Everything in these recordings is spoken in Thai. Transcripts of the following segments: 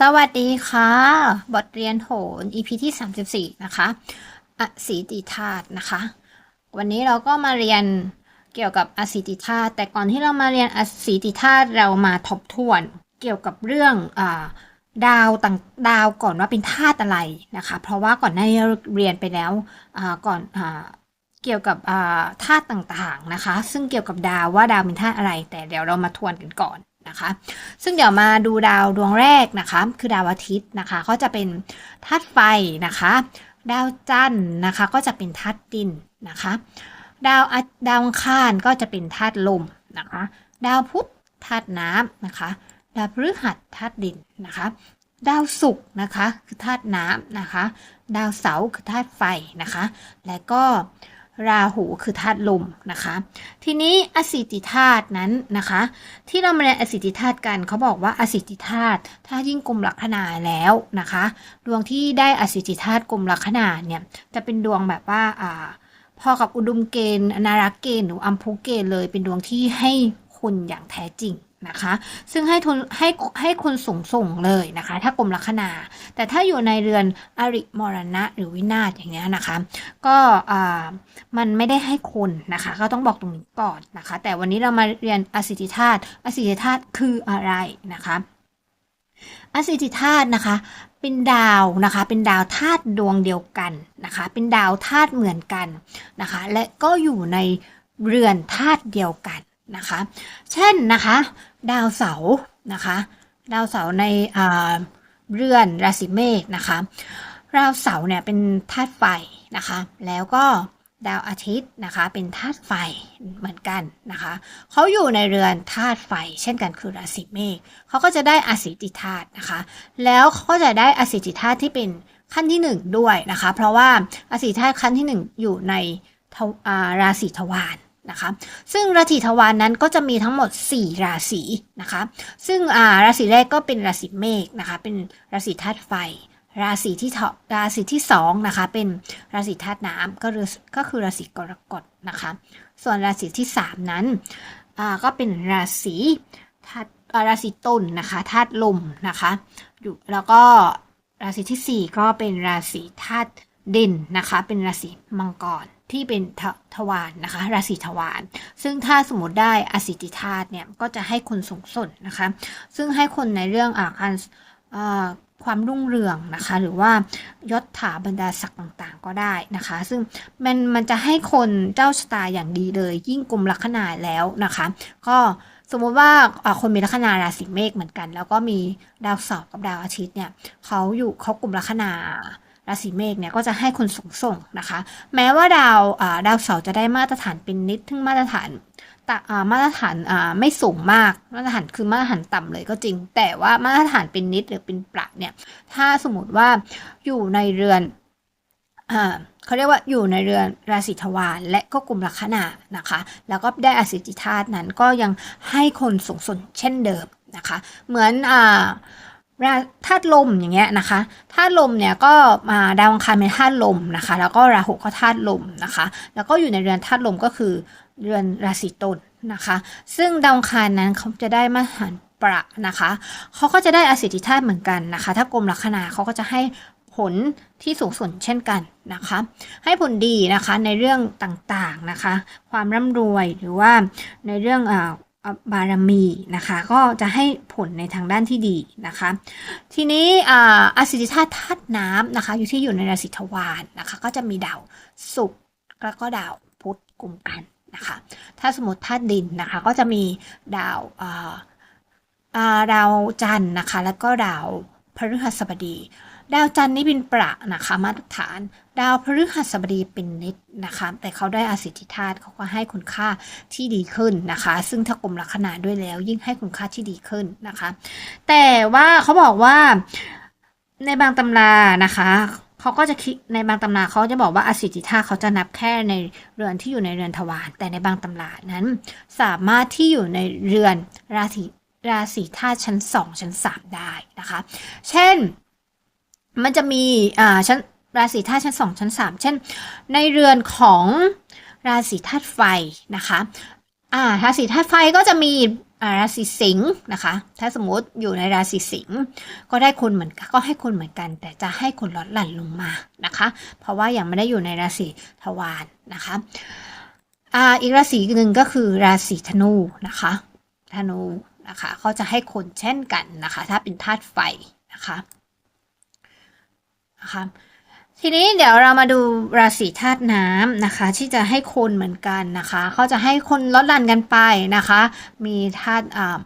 สวัสดีค่ะ บทเรียนโหน EP ที่ 34 นะคะอสีติธาตุนะคะ วันนี้เราก็มาเรียนเกี่ยวกับอสีติธาตุแต่ก่อนที่เรามาเรียนอสีติธาตุเรามาทบทวนเกี่ยวกับเรื่องอดาวต่างดาวก่อนว่าเป็นธาตุอะไรนะคะ เพราะว่าก่อนหน้านี้เราเรียนไปแล้วก่อนอเกี่ยวกับธาตุต่างๆนะคะ ซึ่งเกี่ยวกับดาวว่าดาวเป็นธาตุอะไร แต่เดี๋ยวเรามาทวนกันก่อน นะคะ ซึ่งเดี๋ยวมาดูดาวดวงแรกนะคะ คือดาวอาทิตย์นะคะ ก็จะเป็นธาตุไฟนะคะ ดาวจันทร์นะคะก็จะเป็นธาตุดินนะคะ ดาวดาวคารก็จะเป็นธาตุลมนะคะ ดาวพุธธาตุน้ำนะคะ ดาวพฤหัสธาตุดินนะคะดาวศุกร์นะคะคือธาตุน้ำนะคะ ดาวเสาร์คือธาตุไฟนะคะ และก็ ราหูคือธาตุลมนะคะ ทีนี้อสิติธาตุนั้นนะคะ ที่เรามาเรียนอสิติธาตุกันเขาบอกว่าอสิติธาตุถ้ายิ่งกลมลัคนาแล้วนะคะดวงที่ได้อสิติธาตุกลมลัคนาเนี่ยจะเป็นดวงแบบว่าอ่าพอกับอุดมเกณฑ์นารักเกณฑ์หรืออัมพุเกณฑ์เลยเป็นดวงที่ให้คุณอย่างแท้จริง นะคะ ซึ่งให้ทุนให้ให้คุณสูงส่งเลยนะคะ ถ้ากลมลัคนา แต่ถ้าอยู่ในเรือนอริมรณะหรือวินาศอย่างเงี้ยนะคะ ก็มันไม่ได้ให้คุณนะคะ ก็ต้องบอกตรงนี้ก่อนนะคะ แต่วันนี้เรามาเรียนอสิติธาตุอสิติธาตุคืออะไรนะคะอสิติธาตุนะคะเป็นดาวนะคะเป็นดาวธาตุดวงเดียวกันนะคะเป็นดาวธาตุเหมือนกันนะคะและก็อยู่ในเรือนธาตุเดียวกัน นะคะ เช่นนะคะ ดาวเสาร์นะคะ ดาวเสาร์ในเรือนราศีเมษนะคะดาวเสาร์เนี่ยเป็นธาตุไฟนะคะ แล้วก็ดาวอาทิตย์นะคะเป็นธาตุไฟเหมือนกันนะคะเขาอยู่ในเรือนธาตุไฟ เช่นกันคือราศีเมษเขาก็จะได้อสิติธาตุนะคะ แล้วเขาก็จะได้อสิติธาตุที่เป็นขั้นที่หนึ่งด้วยนะคะ เพราะว่าอสิธาตุขั้นที่หนึ่งอยู่ในราศีทวาร นะคะ ซึ่งราศีทวารนนั้นก็จะมีทั้งหมด 4 ราศีนะคะ ซึ่งอาราศีแรกก็เป็นราศีเมษนะคะ เป็นราศีธาตุไฟ ราศีที่ราศีที่สองนะคะ เป็นราศีธาตุน้ำก็คือก็คือราศีกรกฎนะคะ ส่วนราศีที่สามนั้นอาก็เป็นราศีธาตุราศีตุลนะคะธาตุลมนะคะอยู่แล้วก็ราศีที่สี่ก็เป็นราศีธาตุ ดินนะคะเป็นราศีมังกรที่เป็นททวารนะคะ ราศีทวารซึ่งถ้าสมมติได้อสิติธาตุเนี่ยก็จะให้คนสูงสุดนะคะ ซึ่งให้คนในเรื่องอาการความรุ่งเรืองนะคะ หรือว่ายศถาบรรดาศักดิ์ต่างๆ ก็ได้นะคะ ซึ่งมันมันจะให้คนเจ้าชะตาอย่างดีเลย ยิ่งกลุ่มลัคนาแล้วนะคะ ก็สมมติว่าอ่าคนมีลัคนาราศีเมษเหมือนกัน แล้วก็มีดาวเสาร์กับดาวอาทิตย์เนี่ยเขาอยู่เขากลุ่มลัคนา ราศีเมษเนี่ยก็จะให้คนสูงส่งนะคะ แม้ว่าดาวาดาวเสาร์จะได้มาตรฐานเป็นนิดทึ่งมาตรฐานแต่มาตรฐานาไม่สูงมากมาตรฐานคือมาตรฐานต่ำเลยก็จริง แต่ว่ามาตรฐานเป็นนิดหรือเป็นประเนี่ยถ้าสมมติว่าอยู่ในเรือนเขาเรียกว่าอยู่ในเรือนราศีทวารและก็กลุ่มลัคนานะคะ แล้วก็ได้อสิติธาตุนั้นก็ยังให้คนสูงสุดเช่นเดิมนะคะ เหมือนอ่า ธาตุลมอย่างเงี้ยนะคะธาตุลมเนี่ยก็มาดาวอังคารเป็นธาตุลมนะคะ แล้วก็ราหูก็ธาตุลมนะคะ แล้วก็อยู่ในเรือนธาตุลมก็คือเรือนราศีตุลนะคะ ซึ่งดาวอังคารนั้นเขาจะได้มาตรฐานประนะคะเขาก็จะได้อสิติธาตุเหมือนกันนะคะ ถ้ากรมลัคนาเขาก็จะให้ผลที่สูงสุดเช่นกันนะคะ ให้ผลดีนะคะในเรื่องต่างๆนะคะ ความร่ำรวยหรือว่าในเรื่องอ่าอ่า บารมีนะคะก็จะให้ผลในทางด้านที่ดีนะคะ ทีนี้อาอสิติธาตุธาตุน้ำนะคะ อยู่ที่อยู่ในราศีทวารนะคะ ก็จะมีดาวศุกร์แล้วก็ดาวพุธกลุ่มกันนะคะ ถ้าสมมติธาตุดินนะคะ ก็จะมีดาวดาวจันทร์นะคะ แล้วก็ดาวพฤหัสบดี ดาวจันทร์นี่เป็นประนะคะมาตรฐาน ดาวพฤหัสบดีเป็นนิดนะคะ แต่เขาได้อสิทธิธาตุเขาก็ให้คุณค่าที่ดีขึ้นนะคะ ซึ่งถ้ากลมลัคนาด้วยแล้ว ยิ่งให้คุณค่าที่ดีขึ้นนะคะ แต่ว่าเขาบอกว่าในบางตำรานะคะเขาก็จะคิดในบางตำราเขาจะบอกว่าอสิทธิธาตุเขาจะนับแค่ในเรือนที่อยู่ในเรือนทวารแต่ในบางตำรานั้น สามารถที่อยู่ในเรือนราศีราศีธาตุชั้นสองชั้นสามได้นะคะ เช่นมันจะมีอ่าชั้น ราศีธาตุชั้นสองชั้นสามเช่น ในเรือนของราศีธาตุไฟนะคะอ่าราศีธาตุไฟก็จะมีราศีสิงห์นะคะ ถ้าสมมติอยู่ในราศีสิงห์ก็ได้คุณเหมือนก็ให้คุณเหมือนกัน แต่จะให้คุณลดหลั่นลงมานะคะ เพราะว่ายังไม่ได้อยู่ในราศีทวารนะคะอ่าอีกราศีหนึ่งก็คือราศีธนูนะคะธนูนะคะเขาจะให้คนเช่นกันนะคะ ถ้าเป็นธาตุไฟนะคะนะคะ ทีนี้เดี๋ยวเรามาดูราศีธาตุน้ำนะคะ ที่จะให้คนเหมือนกันนะคะเขาจะให้คนลดหลั่นกันไปนะคะ มีธาตุอ่า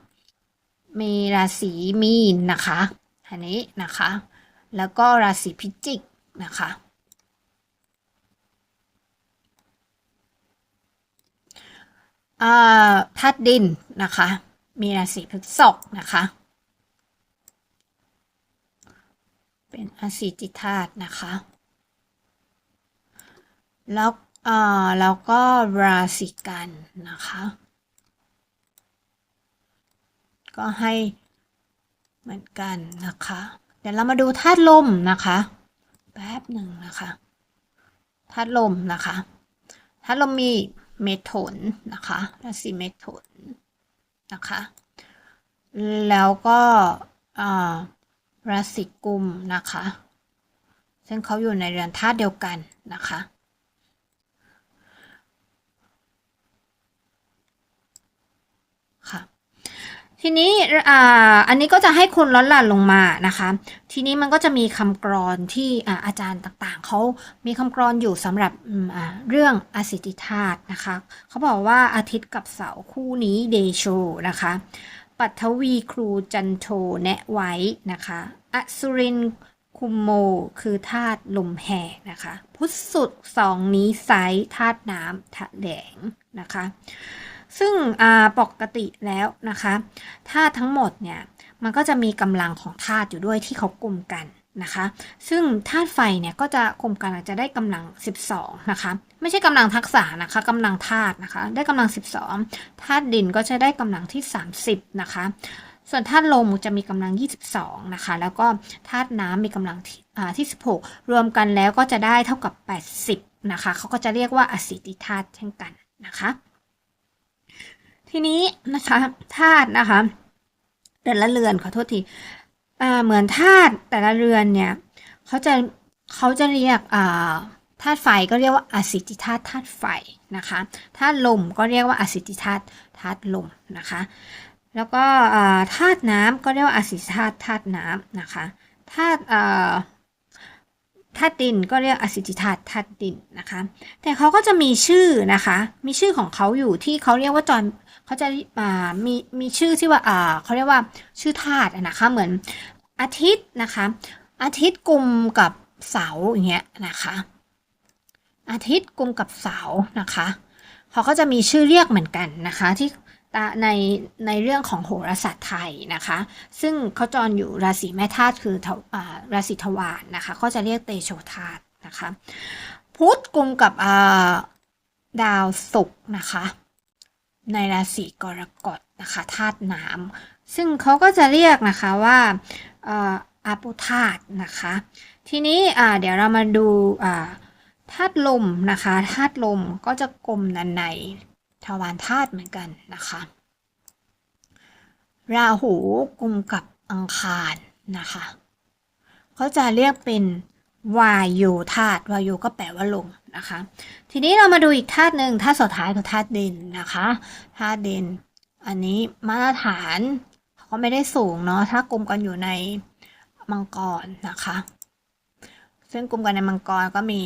มีราศีมีนนะคะอันนี้นะคะ แล้วก็ราศีพิจิกนะคะธาตุดินนะคะ มีราศีพฤษภนะคะ เป็นอาศีจิธาตุนะคะ แล้วอ่าแล้วก็ราศีกันนะคะ ก็ให้เหมือนกันนะคะ เดี๋ยวเรามาดูธาตุลมนะคะแป๊บหนึ่งนะคะธาตุลมนะคะธาตุลมมีเมถุนนะคะราศีเมถุนนะคะ แล้วก็อ่าราศีกุมนะคะ ซึ่งเขาอยู่ในเรือนธาตุเดียวกันนะคะค่ะ ทีนี้อ่าอันนี้ก็จะให้คนลดหลั่นลงมานะคะ ทีนี้มันก็จะมีคำกรอนที่อาอาจารย์ต่างๆ เขามีคำกรอนอยู่สำหรับเรื่องอสิติธาตุนะคะเขาบอกว่าอาทิตย์กับเสาร์คู่นี้เดโชนะคะปัทวีครูจันโทแนะไว้นะคะอสุรินคุมโมคือธาตุลมแห่นะคะ พุทธสุดสองนี้ไซส์ธาตุน้ำถะแดงนะคะ ซึ่งปกติแล้วนะคะธาตุทั้งหมดเนี่ยมันก็จะมีกำลังของธาตุอยู่ด้วยที่เขากลุ่มกันนะคะ ซึ่งธาตุไฟเนี่ยก็จะกลุ่มกันจะได้กำลัง 12นะคะ ไม่ใช่กำลังทักษะนะคะกำลังธาตุนะคะ ได้กำลัง 12ธาตุดินก็จะได้กำลังที่ 30 นะคะ ส่วนธาตุลมจะมีกำลัง 22 นะคะ แล้วก็ธาตุน้ำมีกำลังที่ที่ 16 รวมกันแล้วก็จะได้เท่ากับ 80 นะคะ เขาก็จะเรียกว่าอสิติธาตุเช่นกันนะคะ ทีนี้นะคะธาตุนะคะแต่ละเรือนขอโทษทีอ่าเหมือนธาตุแต่ละเรือนเนี่ยเขาจะเขาจะเรียกอ่าธาตุไฟก็เรียกว่าอสิติธาตุธาตุไฟนะคะธาตุลมก็เรียกว่าอสิติธาตุธาตุลมนะคะ แล้วก็อ่าธาตุน้ำก็เรียกว่าอสิติธาตุธาตุน้ำนะคะธาตุอ่าธาตุดินก็เรียกอสิติธาตุธาตุดินนะคะ แต่เขาก็จะมีชื่อนะคะ มีชื่อของเขาอยู่ที่เขาเรียกว่าจอน เขาจะอ่ามีมีชื่อที่ว่าอ่าเขาเรียกว่าชื่อธาตุนะคะเหมือนอาทิตย์นะคะ อาทิตย์กลุ่มกับเสาอย่างเงี้ยนะคะ อาทิตย์กลุ่มกับเสานะคะเขาก็จะมีชื่อเรียกเหมือนกันนะคะที่ในในเรื่องของโหราศาสตร์ไทยนะคะ ซึ่งเขาจรอยู่ราศีแม่ธาตุคืออราศีทวารนะคะ ก็จะเรียกเตโชธาตุนะคะ พุธกลุ่มกับดาวศุกร์นะคะ ในราศีกรกฎนะคะธาตุน้ำซึ่งเขาก็จะเรียกนะคะว่าอาปุธาตนะคะ ทีนี้เดี๋ยวเรามาดูธาตุลมนะคะธาตุลมก็จะกลมนันในทวารธาตุเหมือนกันนะคะ ราหูกลุ่มกับอังคารนะคะเขาจะเรียกเป็น วายโยธาตุวายโยก็แปลว่าลมนะคะ ทีนี้เรามาดูอีกธาตุหนึ่งธาตุสุดท้ายคือธาตุดินนะคะธาตุดิน อันนี้มาตรฐานเขาก็ไม่ได้สูงเนาะถ้ากลุ่มกันอยู่ในมังกรนะคะ ซึ่งกลุ่มกันในมังกรก็มี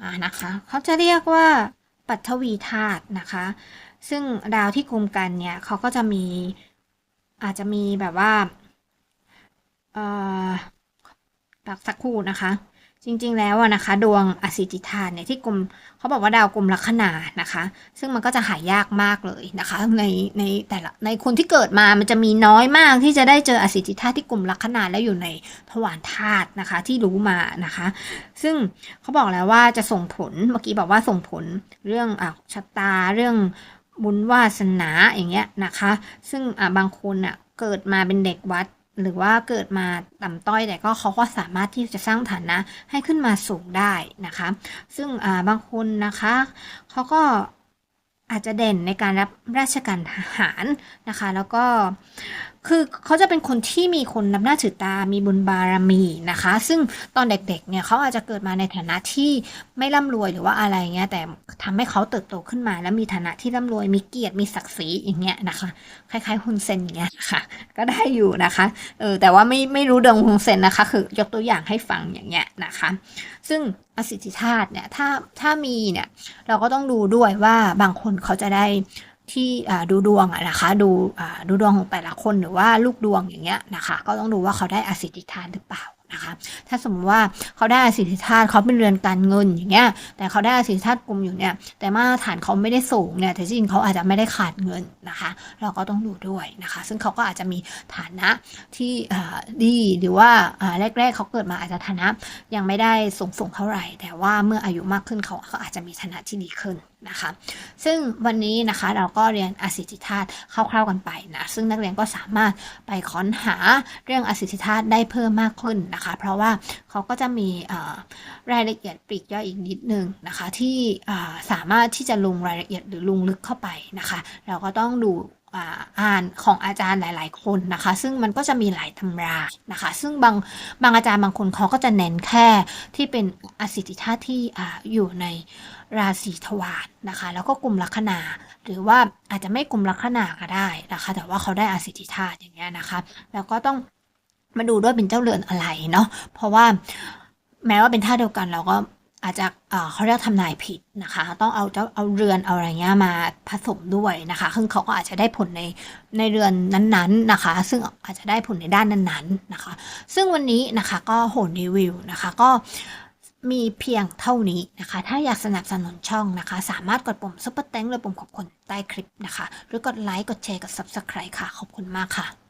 อ่านะคะเขาจะเรียกว่าปัทวีธาตุนะคะ ซึ่งดาวที่กลุ่มกันเนี่ยเขาก็จะมีอาจจะมีแบบว่าเอ่อ สักครู่นะคะ จริงๆแล้วนะคะ ดวงอสิจิธาเนี่ยที่กลุ่มเขาบอกว่าดาวกลุ่มลัคนานะคะ ซึ่งมันก็จะหายากมากเลยนะคะ ในในแต่ละในคนที่เกิดมามันจะมีน้อยมากที่จะได้เจออสิจิธาที่กลุ่มลัคนาแล้วอยู่ในทวารธาตุนะคะ ที่รู้มานะคะ ซึ่งเขาบอกแล้วว่าจะส่งผลเมื่อกี้บอกว่าส่งผลเรื่องอะชะตาเรื่องบุญวาสนาอย่างเงี้ยนะคะ ซึ่งอะบางคนอะเกิดมาเป็นเด็กวัด หรือว่าเกิดมาต่ำต้อยแต่ก็เขาก็สามารถที่จะสร้างฐานะให้ขึ้นมาสูงได้นะคะ ซึ่งบางคนนะคะเขาก็อาจจะเด่นในการรับราชการทหารนะคะ แล้วก็ คือเขาจะเป็นคนที่มีคนนับหน้าถือตา มีบุญบารมีนะคะ ซึ่งตอนเด็กๆ เนี่ยเขาอาจจะเกิดมาในฐานะที่ไม่ร่ำรวยหรือว่าอะไรเงี้ย แต่ทำให้เขาเติบโตขึ้นมา แล้วมีฐานะที่ร่ำรวย มีเกียรติ มีศักดิ์ศรีอย่างเงี้ยนะคะ คล้ายๆฮุนเซนอย่างเงี้ยค่ะ ก็ได้อยู่นะคะ เออ แต่ว่าไม่ไม่รู้เดงฮุนเซนนะคะ คือยกตัวอย่างให้ฟังอย่างเงี้ยนะคะ ซึ่งประสิทธิธาตุเนี่ย ถ้าถ้ามีเนี่ย เราก็ต้องดูด้วยว่าบางคนเขาจะได้ ที่ดูดวงนะคะ ดูดูดวงของแต่ละคนหรือว่าลูกดวงอย่างเงี้ยนะคะ ก็ต้องดูว่าเขาได้อสิทธิทานหรือเปล่า นะคะถ้าสมมติว่าเขาได้อสิทธิธาตุเขาเป็นเรือนการเงินอย่างเงี้ยแต่เขาได้อสิทธิธาตุกลุ่มอยู่เนี่ยแต่มาตรฐานเขาไม่ได้สูงเนี่ยแต่จริงเขาอาจจะไม่ได้ขาดเงินนะคะ เราก็ต้องดูด้วยนะคะ ซึ่งเขาก็อาจจะมีฐานะที่ดีหรือว่าแรก ๆเขาเกิดมาอาจจะฐานะยังไม่ได้สูงส่งเท่าไหร่ แต่ว่าเมื่ออายุมากขึ้นเขาก็อาจจะมีฐานะที่ดีขึ้นนะคะ ซึ่งวันนี้นะคะเราก็เรียนอสิทธิธาตุคร่าวๆกันไปนะซึ่งนักเรียนก็สามารถไปค้นหาเรื่องอสิทธิธาตุได้เพิ่มมากขึ้นนะคะ เพราะว่าเขาก็จะมีรายละเอียดปลีกย่อยอีกนิดนึงนะคะ ที่สามารถที่จะลงรายละเอียดหรือลงลึกเข้าไปนะคะ เราก็ต้องดูอ่านของอาจารย์หลาย ๆ คนนะคะ ซึ่งมันก็จะมีหลายตำรานะคะ ซึ่งบางบางอาจารย์บางคนเขาก็จะเน้นแค่ที่เป็นอสิทธิธาตุที่ออยู่ในราศีทวารนะคะ แล้วก็กลุ่มลัคนา หรือว่าอาจจะไม่กลุ่มลัคนาก็ได้นะคะ แต่ว่าเขาได้อสิทธิธาตุอย่างเงี้ยนะคะ แล้วก็ต้อง มาดูด้วยเป็นเจ้าเรือนอะไรเนาะเพราะว่าแม้ว่าเป็นธาเดียวกันเราก็อาจจะเขาเรียกทำนายผิดนะคะ ต้องเอาเจ้าเอาเรือนเอาอะไรเงี้ยมาผสมด้วยนะคะซึ่งเขาก็อาจจะได้ผลในในเรือนนั้นๆนะคะ ซึ่งอาจจะได้ผลในด้านนั้นๆนะคะ ซึ่งวันนี้นะคะก็โหนรีวิวนะคะก็มีเพียงเท่านี้นะคะ ถ้าอยากสนับสนุนช่องนะคะ สามารถกดปุ่มซุปเปอร์แตงหรือปุ่มขอบคุณใต้คลิปนะคะ หรือกดไลค์กดแชร์กด subscribe ค่ะ ขอบคุณมากค่ะ